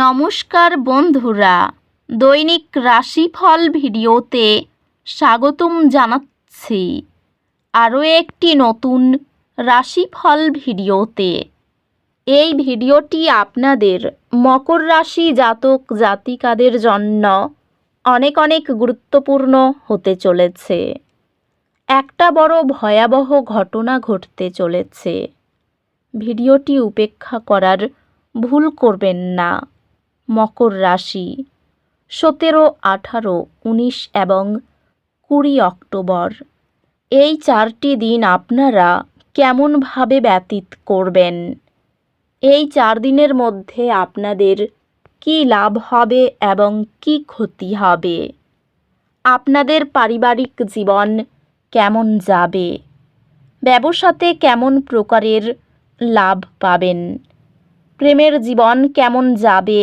নমস্কার বন্ধুরা। দৈনিক রাশিফল ভিডিওতে স্বাগতম জানাচ্ছি। আরও একটি নতুন রাশিফল ভিডিওতে। এই ভিডিওটি আপনাদের মকর রাশি জাতক জাতিকাদের জন্য অনেক অনেক গুরুত্বপূর্ণ হতে চলেছে। একটা বড় ভয়াবহ ঘটনা ঘটতে চলেছে। ভিডিওটি উপেক্ষা করার ভুল করবেন না। মকর রাশি। সতেরো, আঠারো, উনিশ এবং কুড়ি অক্টোবর। এই চারটি দিন আপনারা কেমনভাবে ব্যতীত করবেন? এই চার দিনের মধ্যে আপনাদের কী লাভ হবে এবং কী ক্ষতি হবে? আপনাদের পারিবারিক জীবন কেমন যাবে? ব্যবসাতে কেমন প্রকারের লাভ পাবেন? প্রেমের জীবন কেমন যাবে?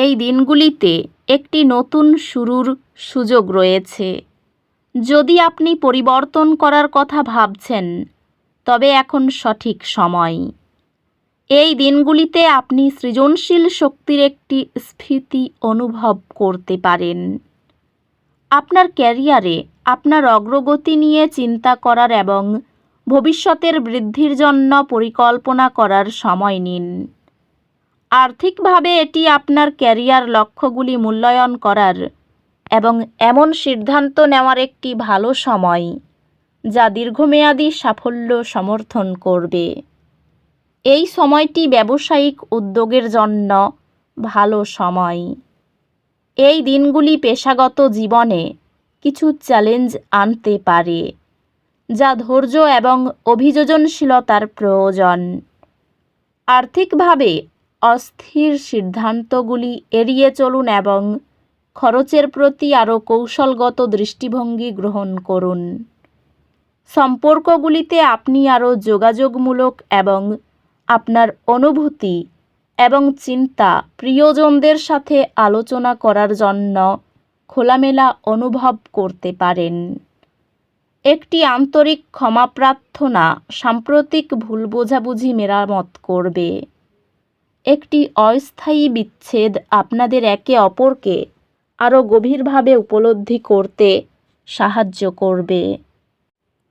এই দিনগুলিতে একটি নতুন শুরুর সুযোগ রয়েছে। যদি আপনি পরিবর্তন করার কথা ভাবছেন, তবে এখন সঠিক সময়। এই দিনগুলিতে আপনি সৃজনশীল শক্তির একটি স্ফীতি অনুভব করতে পারেন। আপনার ক্যারিয়ারে আপনার অগ্রগতি নিয়ে চিন্তা করার এবং ভবিষ্যতের বৃদ্ধির জন্য পরিকল্পনা করার সময় নিন। আর্থিকভাবে এটি আপনার ক্যারিয়ার লক্ষ্যগুলি মূল্যায়ন করার এবং এমন সিদ্ধান্ত নেওয়ার একটি ভালো সময়, যা দীর্ঘমেয়াদী সাফল্য সমর্থন করবে। এই সময়টি ব্যবসায়িক উদ্যোগের জন্য ভালো সময়। এই দিনগুলি পেশাগত জীবনে কিছু চ্যালেঞ্জ আনতে পারে, যা ধৈর্য এবং অভিযোজনশীলতার প্রয়োজন। আর্থিকভাবে অস্থির সিদ্ধান্তগুলি এড়িয়ে চলুন এবং খরচের প্রতি আরও কৌশলগত দৃষ্টিভঙ্গি গ্রহণ করুন। সম্পর্কগুলিতে আপনি আরও যোগাযোগমূলক এবং আপনার অনুভূতি এবং চিন্তা প্রিয়জনদের সাথে আলোচনা করার জন্য খোলামেলা অনুভব করতে পারেন। একটি আন্তরিক ক্ষমা প্রার্থনা সাম্প্রতিক ভুল বোঝাবুঝি মেরামত করবে। একটি অস্থায়ী বিচ্ছেদ আপনাদের একে অপরকে আরও গভীরভাবে উপলব্ধি করতে সাহায্য করবে।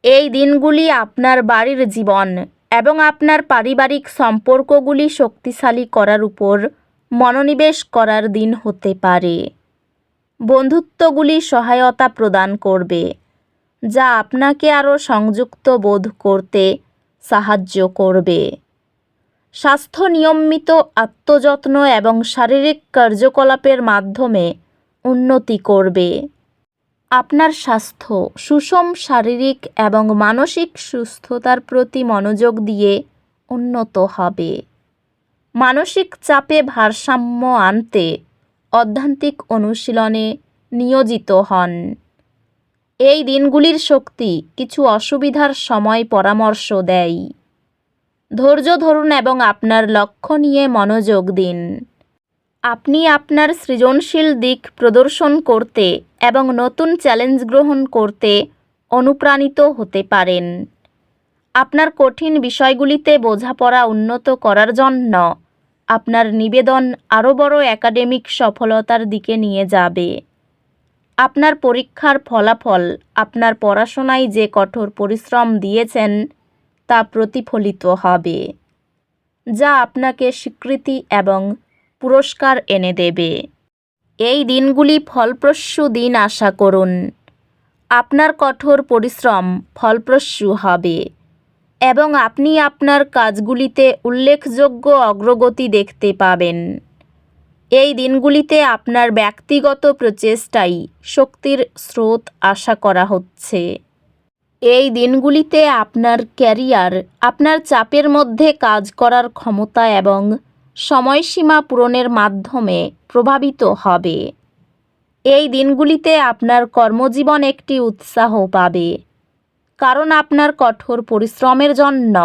এই দিনগুলি আপনার বাড়ির জীবন এবং আপনার পারিবারিক সম্পর্কগুলি শক্তিশালী করার উপর মনোনিবেশ করার দিন হতে পারে। বন্ধুত্বগুলি সহায়তা প্রদান করবে, যা আপনাকে আরও সংযুক্ত বোধ করতে সাহায্য করবে। স্বাস্থ্য নিয়মিত, আত্মযত্ন এবং শারীরিক কার্যকলাপের মাধ্যমে উন্নতি করবে। আপনার স্বাস্থ্য সুষম শারীরিক এবং মানসিক সুস্থতার প্রতি মনোযোগ দিয়ে উন্নত হবে। মানসিক চাপে ভারসাম্য আনতে অধ্যান্তিক অনুশীলনে নিয়োজিত হন। এই দিনগুলির শক্তি কিছু অসুবিধার সময় পরামর্শ দেয়। ধৈর্য ধরুন এবং আপনার লক্ষ্য নিয়ে মনোযোগ দিন। আপনি আপনার সৃজনশীল দিক প্রদর্শন করতে এবং নতুন চ্যালেঞ্জ গ্রহণ করতে অনুপ্রাণিত হতে পারেন। আপনার কঠিন বিষয়গুলিতে বোঝাপড়া উন্নত করার জন্য আপনার নিবেদন আরও বড় একাডেমিক সফলতার দিকে নিয়ে যাবে। আপনার পরীক্ষার ফলাফল, আপনার পড়াশোনায় যে কঠোর পরিশ্রম দিয়েছেন তা প্রতিফলিত হবে, যা আপনাকে স্বীকৃতি এবং পুরস্কার এনে দেবে। এই দিনগুলি ফলপ্রসূ দিন আশা করুন। আপনার কঠোর পরিশ্রম ফলপ্রসূ হবে এবং আপনি আপনার কাজগুলিতে উল্লেখযোগ্য অগ্রগতি দেখতে পাবেন। এই দিনগুলিতে আপনার ব্যক্তিগত প্রচেষ্টাই শক্তির স্রোত আশা করা হচ্ছে। এই দিনগুলিতে আপনার ক্যারিয়ার, আপনার চাপের মধ্যে কাজ করার ক্ষমতা এবং সময়সীমা পূরণের মাধ্যমে প্রভাবিত হবে। এই দিনগুলিতে আপনার কর্মজীবন একটি উৎসাহ পাবে। কারণ আপনার কঠোর পরিশ্রমের জন্য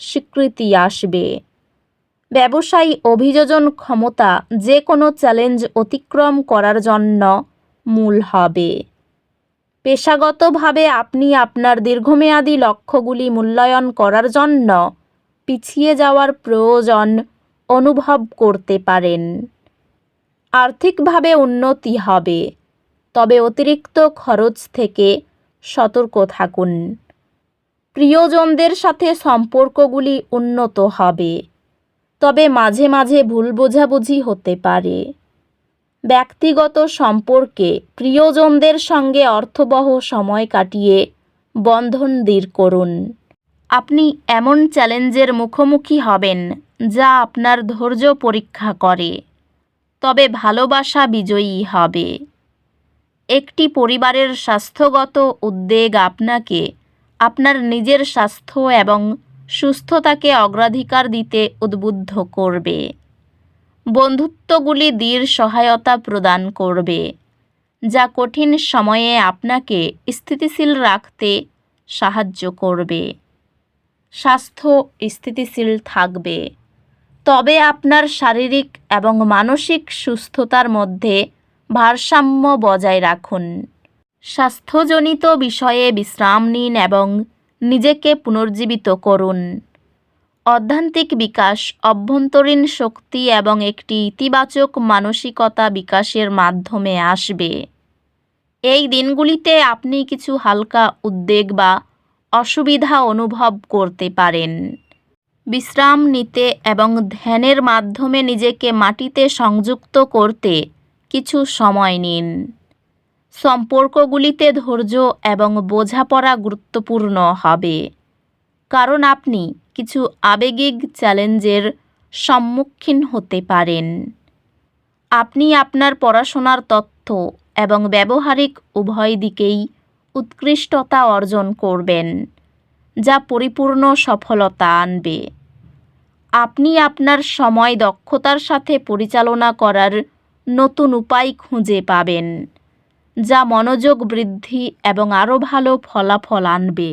স্বীকৃতি আসবে। ব্যবসায়ী অভিযোজন ক্ষমতা যে কোনো চ্যালেঞ্জ অতিক্রম করার জন্য মূল হবে। পেশাগতভাবে আপনি আপনার দীর্ঘমেয়াদী লক্ষ্যগুলি মূল্যায়ন করার জন্য পিছিয়ে যাওয়ার প্রয়োজন অনুভব করতে পারেন। আর্থিকভাবে উন্নতি হবে, তবে অতিরিক্ত খরচ থেকে সতর্ক থাকুন। প্রিয়জনদের সাথে সম্পর্কগুলি উন্নত হবে, তবে মাঝে মাঝে ভুল বোঝাবুঝি হতে পারে। ব্যক্তিগত সম্পর্কে প্রিয়জনদের সঙ্গে অর্থবহ সময় কাটিয়ে বন্ধন দৃঢ় করুন। আপনি এমন চ্যালেঞ্জের মুখোমুখি হবেন যা আপনার ধৈর্য পরীক্ষা করে। তবে ভালোবাসা বিজয়ী হবে। একটি পরিবারের স্বাস্থ্যগত উদ্বেগ আপনাকে আপনার নিজের স্বাস্থ্য এবং সুস্থতাকে অগ্রাধিকার দিতে উদ্বুদ্ধ করবে। বন্ধুত্বগুলি দৃঢ় সহায়তা প্রদান করবে। যা কঠিন সময়ে আপনাকে স্থিতিশীল রাখতে সাহায্য করবে। স্বাস্থ্য স্থিতিশীল থাকবে। তবে আপনার শারীরিক এবং মানসিক সুস্থতার মধ্যে ভারসাম্য বজায় রাখুন। স্বাস্থ্যজনিত বিষয়ে বিশ্রাম নিন এবং নিজেকে পুনর্জীবিত করুন। অধ্যান্তিক বিকাশ, অভ্যন্তরীণ শক্তি এবং একটি ইতিবাচক মানসিকতা বিকাশের মাধ্যমে আসবে। এই দিনগুলিতে আপনি কিছু হালকা উদ্বেগ বা অসুবিধা অনুভব করতে পারেন। বিশ্রাম নিতে এবং ধ্যানের মাধ্যমে নিজেকে মাটিতে সংযুক্ত করতে কিছু সময় নিন। সম্পর্কগুলিতে ধৈর্য এবং বোঝাপড়া গুরুত্বপূর্ণ হবে। কারণ আপনি কিছু আবেগিক চ্যালেঞ্জের সম্মুখীন হতে পারেন। আপনি আপনার পড়াশোনার তথ্য এবং ব্যবহারিক উভয় দিকেই উৎকৃষ্টতা অর্জন করবেন, যা পরিপূর্ণ সফলতা আনবে। আপনি আপনার সময় দক্ষতার সাথে পরিচালনা করার নতুন উপায় খুঁজে পাবেন, যা মনোযোগ বৃদ্ধি এবং আরও ভালো ফলাফল আনবে।